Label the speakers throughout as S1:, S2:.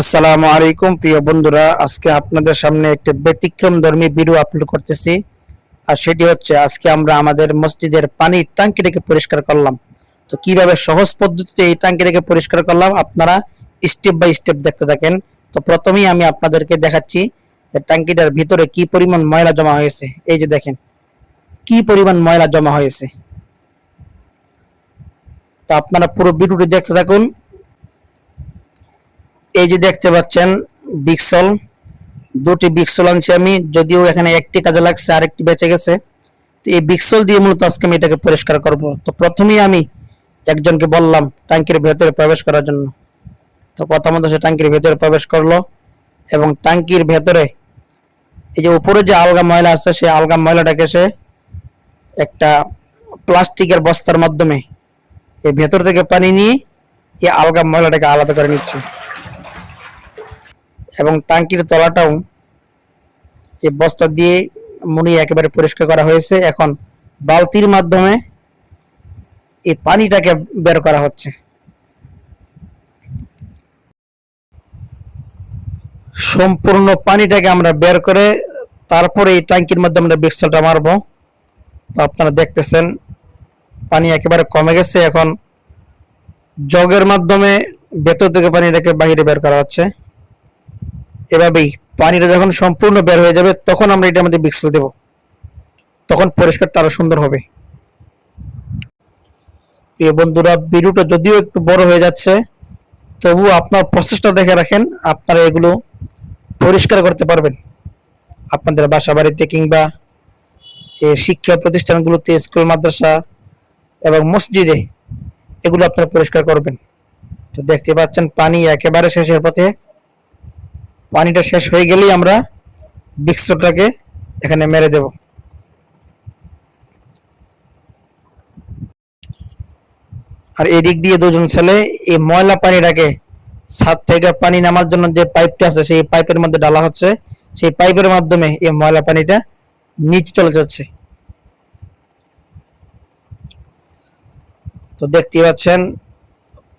S1: আসসালামু আলাইকুম, প্রিয় বন্ধুরা। আজকে আপনাদের সামনে একটি ব্যতিক্রম ধর্মী ভিডিও আপলোড করতেছি। আর সেটি হচ্ছে, আজকে আমরা আমাদের মসজিদের পানির ট্যাঙ্কিটাকে পরিষ্কার করলাম। তো কীভাবে সহজ পদ্ধতিতে এই ট্যাঙ্কি ট্যাঙ্কিটাকে পরিষ্কার করলাম, আপনারা স্টেপ বাই স্টেপ দেখতে থাকেন। তো প্রথমেই আমি আপনাদেরকে দেখাচ্ছি ট্যাঙ্কিটার ভিতরে কি পরিমাণ ময়লা জমা হয়েছে। এই যে দেখেন, কি পরিমাণ ময়লা জমা হয়েছে। তো আপনারা পুরো ভিডিওটি দেখতে থাকুন। এই যে দেখতে পাচ্ছেন বিক্সল দুটি বিক্সল আনছি আমি, যদিও এখানে একটি কাজে লাগছে, আরেকটি বেঁচে গেছে। তো এই বিক্সল দিয়ে মূলত আজকে আমি এটাকে পরিষ্কার করব। তো প্রথমেই আমি একজনকে বললাম, ট্যাঙ্কির ভেতরে প্রবেশ করার জন্য। তো কথা মতো সে ট্যাঙ্কির ভেতরে প্রবেশ করল এবং ট্যাঙ্কির ভেতরে এই যে উপরে যে আলগা ময়লা আছে, সেই আলগা ময়লাটাকে সে একটা প্লাস্টিকের বস্তার মাধ্যমে এই ভেতর থেকে পানি নিয়ে এই আলগা ময়লাটাকে আলাদা করে নিচ্ছে। এবং টাঙ্কির তলাটাও এই বস্তা দিয়ে মুনি একেবারে পরিষ্কার করা হয়েছে। এখন বালতির মাধ্যমে এই পানিটাকে বের করা হচ্ছে। সম্পূর্ণ পানিটাকে আমরা বের করে তারপরে এই ট্যাঙ্কির মধ্যে আমরা বিক্সলটা মারবো। তো আপনারা দেখতেছেন, পানি একেবারে কমে গেছে। এখন জগের মাধ্যমে ভেতর থেকে পানিটাকে বাইরে বের করা হচ্ছে। এভাবেই পানিটা যখন সম্পূর্ণ বের হয়ে যাবে, তখন আমরা এটার মধ্যে বিক্সল দেব। তখন পরিষ্কারটা আরও সুন্দর হবে। প্রিয় বন্ধুরা, ভিডিওটা যদিও একটু বড় হয়ে যাচ্ছে, তবু আপনার প্রসেসটা দেখে রাখেন, আপনারা এগুলো পরিষ্কার করতে পারবেন। আপনাদের বাসা বাড়িতে কিংবা শিক্ষা প্রতিষ্ঠানগুলোতে, স্কুল, মাদ্রাসা এবং মসজিদে এগুলো আপনারা পরিষ্কার করবেন। তো দেখতে পাচ্ছেন, পানি একেবারে শেষের পথে পানিটা শেষ হয়ে গেলেই আমরা বিক্সটাকে এখানে মেরে দেব। আর এদিক দিয়ে দুজন ছেলে এই ময়লা পানিটাকে ছাদ থেকে পানি নামার জন্য যে পাইপটা আছে, সেই পাইপের মধ্যে ডালা হচ্ছে। সেই পাইপের মাধ্যমে এই ময়লা পানিটা নিচে চলে যাচ্ছে। তো দেখতে পাচ্ছেন,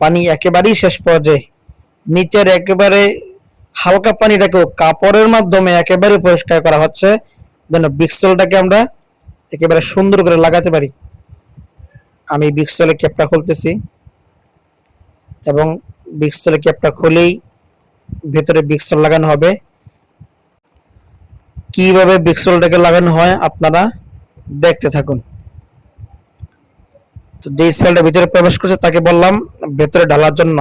S1: পানি একেবারেই শেষ পর্যায়ে, নিচের একেবারে হালকা পানিটাকেও কাপড়ের মাধ্যমে একেবারে পরিষ্কার করা হচ্ছে। যেন বিক্সলটাকে আমরা একেবারে সুন্দর করে লাগাতে পারি। আমি বিক্সলে ক্যাপটা খুলতেছি এবং বিক্সলে ক্যাপটা খুলেই ভেতরে বিক্সল লাগানো হবে। কীভাবে বিক্সলটাকে লাগানো হয় আপনারা দেখতে থাকুন। তো যেই সেলটা ভিতরে প্রবেশ করছে তাকে বললাম ভেতরে ঢালার জন্য।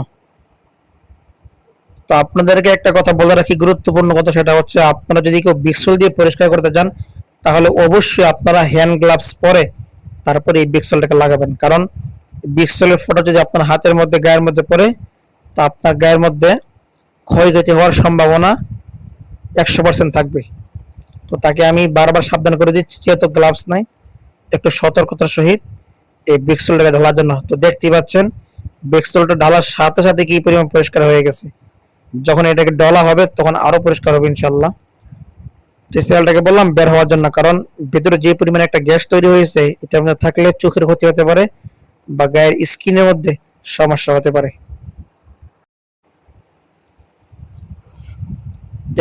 S1: তো আপনাদেরকে একটা কথা বলে রাখি, গুরুত্বপূর্ণ কথা সেটা হচ্ছে আপনারা যদি কেউ বিক্সল দিয়ে পরিষ্কার করতে চান তাহলে অবশ্যই আপনারা হ্যান্ড গ্লাভস পরে তারপরে এই বিক্সলটাকে লাগাবেন। কারণ বিক্সলের ফটো যদি আপনার হাতের মধ্যে, গায়ের মধ্যে পড়ে তো আপনার গায়ের মধ্যে ক্ষয়ক্ষতি হওয়ার সম্ভাবনা একশো পার্সেন্ট থাকবে। তো তাকে আমি বারবার সাবধান করে দিচ্ছি, যেহেতু গ্লাভস নাই, একটু সতর্কতার সহিত এই বিক্সলটাকে ঢালার জন্য। তো দেখতেই পাচ্ছেন, বিক্সলটা ঢালার সাথে সাথে কি পরিমাণ পরিষ্কার হয়ে গেছে। যখন এটাকে ডলা হবে, তখন আরও পরিষ্কার হবে ইনশাল্লাহ যে সেলটাকে বললাম, বের হওয়ার জন্য, কারণ ভিতরে যে পরিমাণে একটা গ্যাস তৈরি হয়েছে, এটার মধ্যে থাকলে চোখের ক্ষতি হতে পারে বা গায়ের স্কিনের মধ্যে সমস্যা হতে পারে।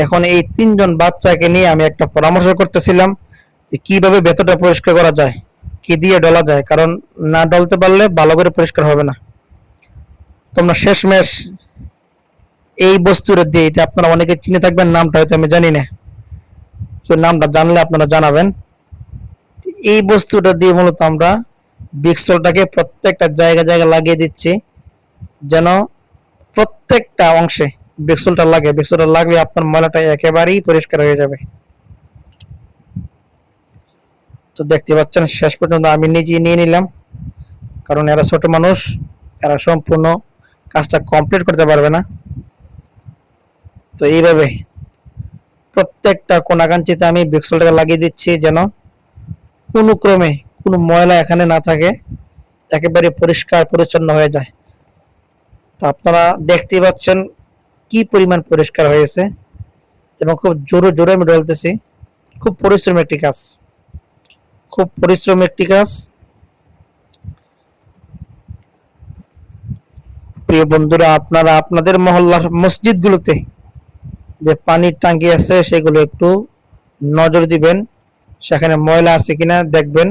S1: এখন এই তিনজন বাচ্চাকে নিয়ে আমি একটা পরামর্শ করতেছিলাম যে কীভাবে ভেতরটা পরিষ্কার করা যায়, কি দিয়ে ডলা যায়, কারণ না ডলতে পারলে ভালো করে পরিষ্কার হবে না। তোমরা শেষমেশ এই বস্তুর দিয়ে এটা আপনারা অনেকে চিনে থাকবেন, নামটা হয়তো আমি জানি না। তো নামটা জানলে আপনারা জানাবেন। এই বস্তুটা দিয়ে মূলত আমরা বিক্সলটাকে প্রত্যেকটা জায়গা জায়গা লাগিয়ে দিচ্ছি, যেন প্রত্যেকটা অংশে বিক্সলটা লাগে। বিক্সলটা লাগলে আপনার ময়লাটা একেবারেই পরিষ্কার হয়ে যাবে। তো দেখতে পাচ্ছেন, শেষ পর্যন্ত আমি নিজেই নিয়ে নিলাম, কারণ এরা ছোট মানুষ, এরা সম্পূর্ণ কাজটা কমপ্লিট করতে পারবে না। তো এইভাবে প্রত্যেকটা কোনাকাঞ্চিতে আমি বিক্সলটাকে লাগিয়ে দিচ্ছি যেন কোনো ক্রমে কোনো ময়লা এখানে না থাকে, একেবারে পরিষ্কার পরিচ্ছন্ন হয়ে যায়। তো আপনারা দেখতেই পাচ্ছেন কি পরিমাণ পরিষ্কার হয়েছে এবং খুব জোরে জোরে আমি ডলতেছি। খুব পরিশ্রম একটি কাজ। খুব পরিশ্রম একটি কাজ। প্রিয় বন্ধুরা, আপনারা আপনাদের মহল্লার মসজিদগুলোতে যে পানির টাঙ্কি আছে, সেগুলো একটু নজর দিবেন। সেখানে ময়লা আছে কিনা দেখবেন।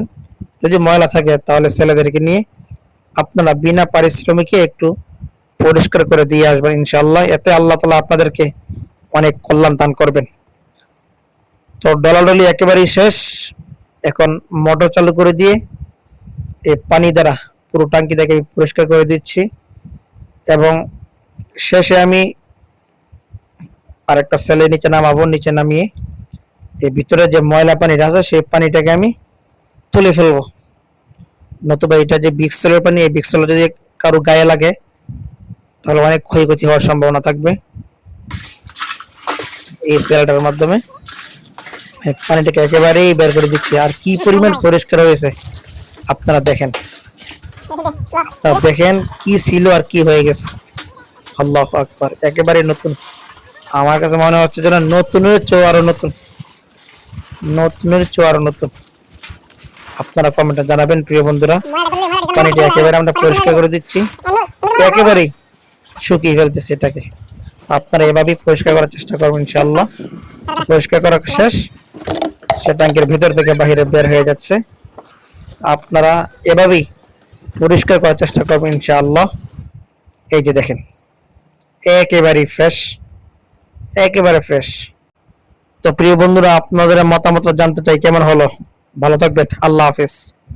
S1: যদি ময়লা থাকে, তাহলে ছেলেদেরকে নিয়ে আপনারা বিনা পারিশ্রমিকে একটু পরিষ্কার করে দিয়ে আসবেন ইনশাল্লাহ এতে আল্লাহ তালা আপনাদেরকে অনেক কল্যাণ দান করবেন। তো ডলাডলি একেবারেই শেষ। এখন মোটর চালু করে দিয়ে এই পানি দ্বারা পুরো টাঙ্কিটাকে পরিষ্কার করে দিচ্ছি। এবং শেষে আমি আরেকটা সেলে নিচে নামাবো, নিচে নামিয়ে এই ভিতরে যে ময়লা পানিটা আছে, সেই পানিটাকে আমি তুলে ফেলব। নতুবা এটা যে বিক্সেলের পানি, এই বিক্সেল যদি কারও গায়ে লাগে, তাহলে অনেক ক্ষয়ক্ষতি হওয়ার সম্ভাবনা থাকবে। এই সেলটার মাধ্যমে পানিটাকে একেবারেই বের করে দিচ্ছি। আর কি পরিমাণ পরিষ্কার হয়েছে, আপনারা দেখেন। দেখেন কি ছিল আর কি হয়ে গেছে। আল্লাহ আকবার, একেবারে নতুন। আমার কাছে মনে হচ্ছে যেন নতুনের চো আরও নতুন। নতুনের চো আরও নতুন। আপনারা কমেন্টে জানাবেন, প্রিয় বন্ধুরা। পানিটা একেবারে আমরা পরিষ্কার করে দিচ্ছি। একেবারেই শুকিয়ে ফেলতেছি এটাকে। আপনারা এভাবেই পরিষ্কার করার চেষ্টা করবেন, ইনশাআল্লাহ। পরিষ্কার করা শেষ। সে ট্যাঙ্কের ভিতর থেকে বাইরে বের হয়ে যাচ্ছে। আপনারা এভাবেই পরিষ্কার করার চেষ্টা করবেন, ইনশাআল্লাহ। এই যে দেখেন, একেবারেই ফ্রেশ। একেবারে ফ্রেশ তো প্রিয় বন্ধুরা, আপনাদের মতামত জানতে চাই, কেমন হলো? ভালো থাকবেন, আল্লাহ হাফিজ।